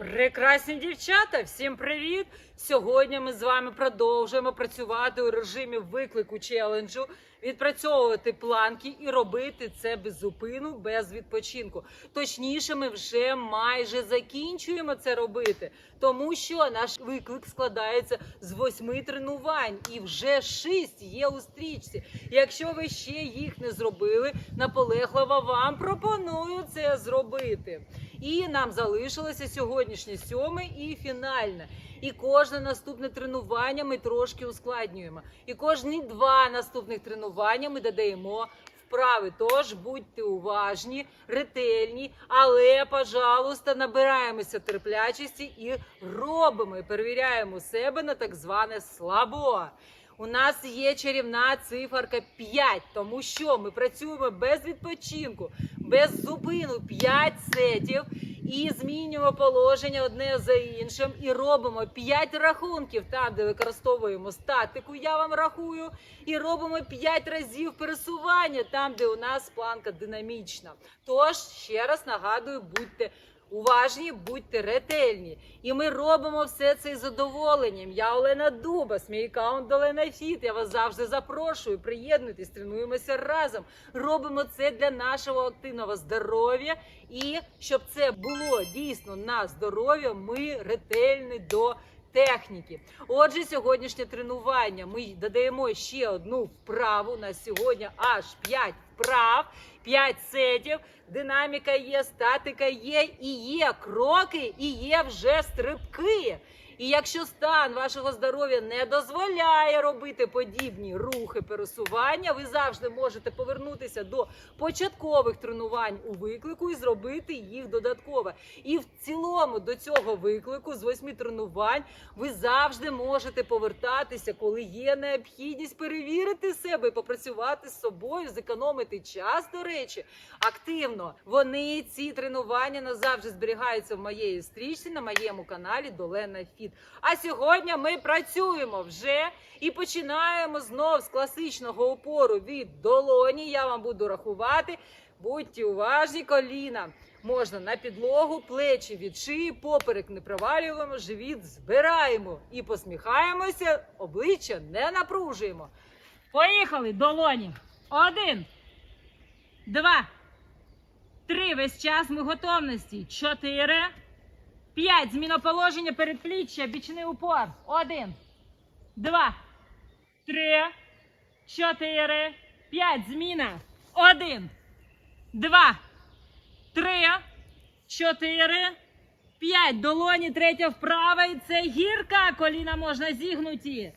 Прекрасні дівчата, всім привіт! Сьогодні ми з вами продовжуємо працювати у режимі виклику челенджу, відпрацьовувати планки і робити це без зупину, без відпочинку. Точніше, ми вже майже закінчуємо це робити, тому що наш виклик складається з восьми тренувань, і вже шість є у стрічці. Якщо ви ще їх не зробили, наполегливо вам пропоную це зробити. І нам залишилося сьогоднішнє сьоме і фінальне. І кожне наступне тренування ми трошки ускладнюємо. І кожні два наступних тренування ми додаємо вправи. Тож будьте уважні, ретельні, але, пожалуйста, набираємося терплячості і робимо, і перевіряємо себе на так зване слабо. У нас є чарівна циферка 5, тому що ми працюємо без відпочинку, без зупину 5 сетів і змінюємо положення одне за іншим і робимо 5 рахунків там, де використовуємо статику, я вам рахую, і робимо 5 разів пересування там, де у нас планка динамічна. Тож ще раз нагадую, будьте. Уважні, будьте ретельні. І ми робимо все це із задоволенням. Я Олена Дубас, мій аккаунт Олена Фіт. Я вас завжди запрошую. Приєднуйтесь, тренуємося разом. Робимо це для нашого активного здоров'я. І щоб це було дійсно на здоров'я, ми ретельні до техніки. Отже, сьогоднішнє тренування ми додаємо ще одну вправу. У нас сьогодні аж 5 вправ, 5 сетів. Динаміка є, статика є, і є кроки, і є вже стрибки. І якщо стан вашого здоров'я не дозволяє робити подібні рухи пересування, ви завжди можете повернутися до початкових тренувань у виклику і зробити їх додатково. І в цілому до цього виклику з восьми тренувань ви завжди можете повертатися, коли є необхідність перевірити себе, попрацювати з собою, зекономити час. До речі, активно. Вони ці тренування назавжди зберігаються в моєї стрічці на моєму каналі Долена Фіт. А сьогодні ми працюємо вже і починаємо знов з класичного опору від долоні. Я вам буду рахувати. Будьте уважні, коліна. Можна на підлогу, плечі від шиї, поперек не провалюємо, живіт збираємо і посміхаємося, обличчя не напружуємо. Поїхали, долоні. Один, два, три. Весь час ми готовності. Чотири. П'ять. Зміна положення передпліччя, бічний упор. Один, два, три, чотири, п'ять. Зміна. Один, два, три, чотири, п'ять. Долоні, третя вправа. І це гірка. Коліна можна зігнуті.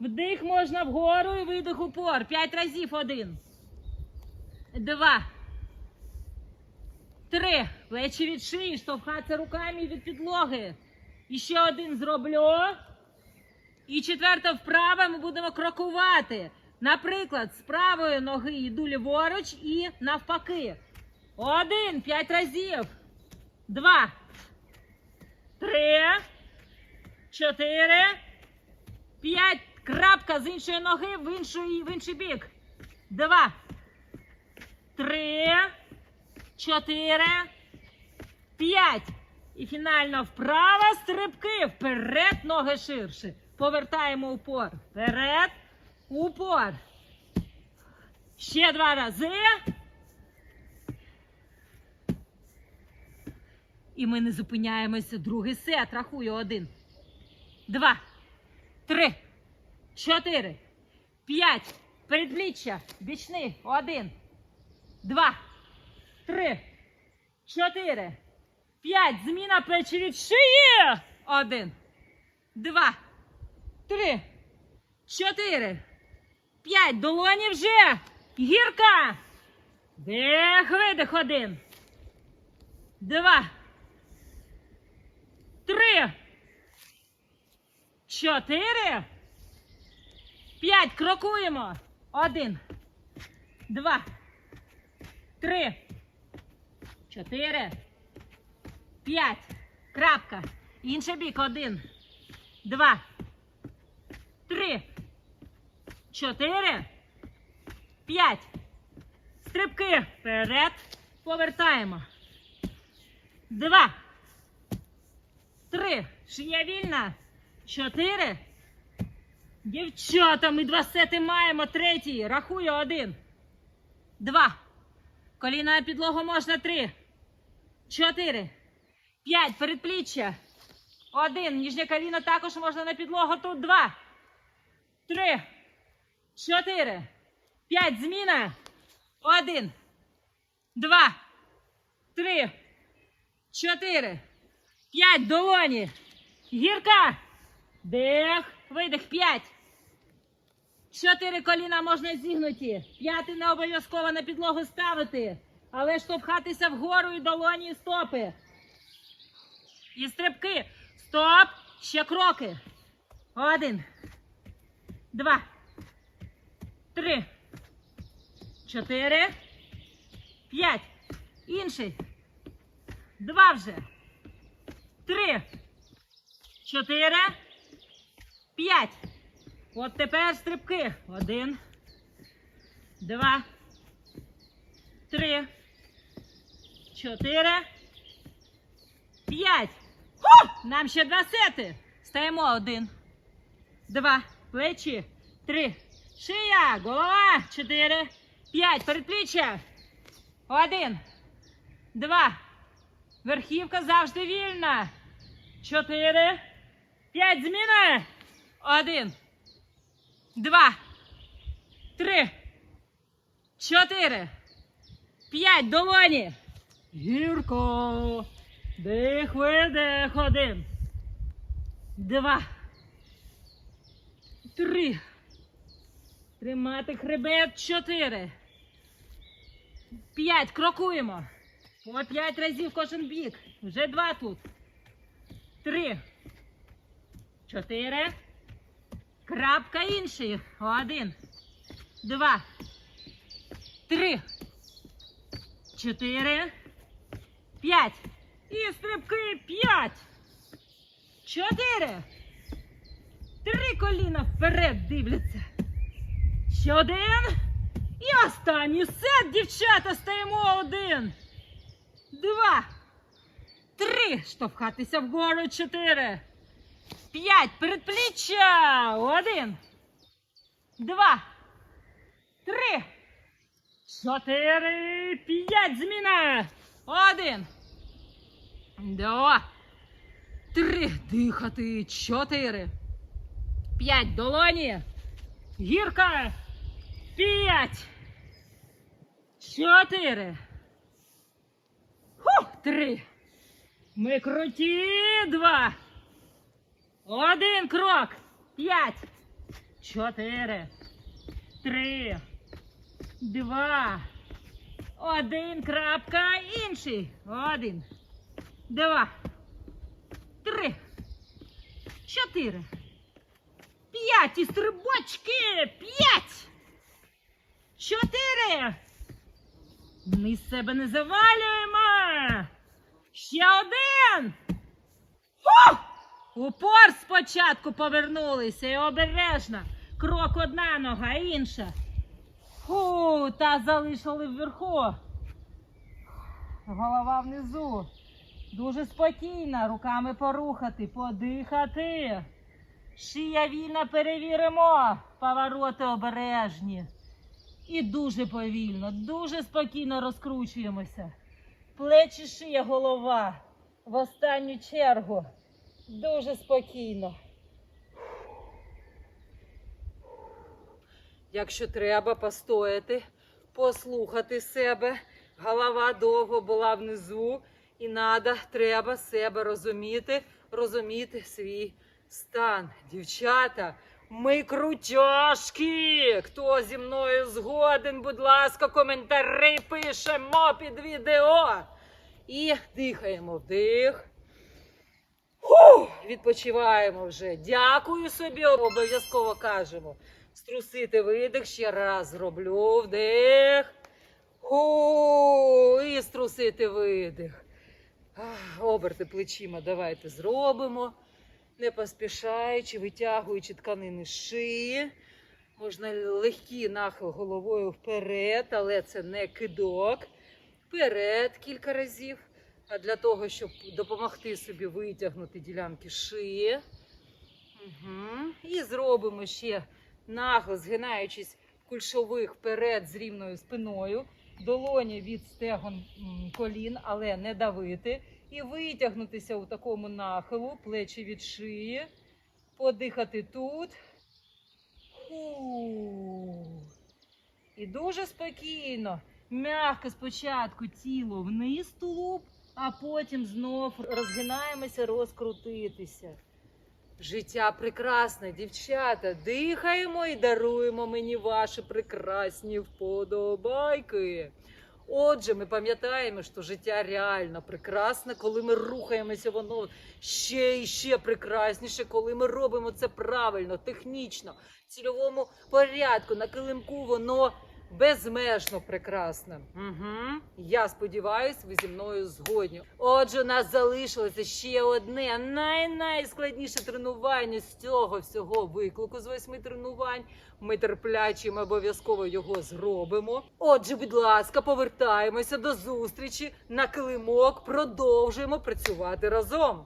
Вдих можна вгору і видих упор. П'ять разів. Один. Два. Три. Плечі від шиї, штовхатися руками від підлоги. І ще один зроблю. І четверта вправа ми будемо крокувати. Наприклад, з правої ноги йду ліворуч і навпаки. Один. П'ять разів. Два. Три. Чотири. П'ять. Крапка з іншої ноги в інший, в інший бік. Два. Три. Чотири. П'ять. І фінально вправо стрибки. Вперед, ноги ширше. Повертаємо упор. Вперед. Упор. Ще два рази. І ми не зупиняємося. Другий сет. Рахую. Один. Два. Три. Чотири. П'ять. Передпліччя. Бічний. Один. Два. Три. Чотири. П'ять. Зміна плечі від шиї. Один. Два. Три. Чотири. П'ять. Долоні вже. Гірка. Вдих, видих. Один. Два. Три. Чотири. П'ять. Крокуємо. Один. Два. Три. Чотири. П'ять. Крапка. Інший бік. Один. Два. Три. Чотири. П'ять. Стрибки. Вперед. Повертаємо. Два. Три. Шия вільна. Чотири. Дівчата, ми два сети маємо. Третій. Рахую. Один. Два. Коліна на підлогу можна. Три. Чотири. П'ять. Передпліччя. Один. Ніжнє коліно також можна на підлогу. Тут два. Три. Чотири. П'ять. Зміна. Один. Два. Три. Чотири. П'ять. Долоні. Гірка. Дих. Видих. П'ять. Чотири коліна можна зігнуті. П'яти не обов'язково на підлогу ставити. Але штовхатися вгору і долоні і стопи. І стрибки. Стоп. Ще кроки. Один. Два. Три. Чотири. П'ять. Інший. Два вже. Три. Чотири. П'ять. От тепер стрибки. Один. Два. Три. Чотири. П'ять. Нам ще два сети. Стаємо один. Два. Плечі. Три. Шия. Голова. Чотири. П'ять. Передпліччя. Один. Два. Верхівка завжди вільна. Чотири. П'ять. Зміна. Один. Два. Три. Чотири. П'ять. Долоні. Гірко. Дих, видих. Один. Два. Три. Тримати хребет. Чотири. П'ять. Крокуємо. По п'ять разів кожен бік. Вже два тут. Три. Чотири. Крапка інший. Один. Два. Три. Чотири. П'ять. І стрибки п'ять. Чотири. Три коліна вперед дивляться. Ще один. І останній сет, дівчата, стаємо один. Два. Три. Штовхатися вгору. Чотири. П'ять. Передпліччя. Один. Два. Три. Чотири. П'ять. Зміна. Один. Два. Три. Дихати. Чотири. П'ять. Долоні. Гірка. П'ять. Чотири. Фух, три. Ми круті. Два. Один крок. П'ять. Чотири. Три. Два. Один крапка. Інший. Один. Два. Три. Чотири. П'ять. І стрибочки. П'ять. Чотири. Ми з себе не завалюємо. Ще один. Фу! Упор спочатку повернулися і обережно. Крок одна нога, інша. Фу, та залишили вверху. Голова внизу. Дуже спокійно, руками порухати, подихати. Шия вільна перевіримо. Повороти обережні. І дуже повільно, дуже спокійно розкручуємося. Плечі, шия, голова. В останню чергу. Дуже спокійно. Якщо треба постояти, послухати себе, голова довго була внизу, і надо, треба себе розуміти, розуміти свій стан. Дівчата, ми крутяшки! Хто зі мною згоден, будь ласка, коментарі пишемо під відео. І дихаємо вдих. Відпочиваємо вже. Дякую собі, обов'язково кажемо. Струсити видих, ще раз зроблю вдих. Ху, і струсити видих. Оберти плечима давайте зробимо. Не поспішаючи, витягуючи тканини з шиї. Можна легкий нахил головою вперед, але це не кидок. Вперед кілька разів. а для того, щоб допомогти собі витягнути ділянки шиї. Угу. І зробимо ще нагло, згинаючись кульшових вперед з рівною спиною, долоні від стегон колін, але не давити. І витягнутися у такому нахилу, плечі від шиї, подихати тут. Фу. І дуже спокійно, м'яко спочатку тіло вниз тулуб, а потім знов розгинаємося, розкрутитися. Життя прекрасне, дівчата. Дихаємо і даруємо мені ваші прекрасні вподобайки. Отже, ми пам'ятаємо, що життя реально прекрасне, коли ми рухаємося, воно ще і ще прекрасніше, коли ми робимо це правильно, технічно, в цільовому порядку, на килимку воно безмежно прекрасне. Угу. Я сподіваюся, ви зі мною згодні. Отже, у нас залишилося ще одне най-найскладніше тренування з цього всього виклику з восьми тренувань. Ми терплячі, ми обов'язково його зробимо. Отже, будь ласка, повертаємося до зустрічі на килимок. Продовжуємо працювати разом.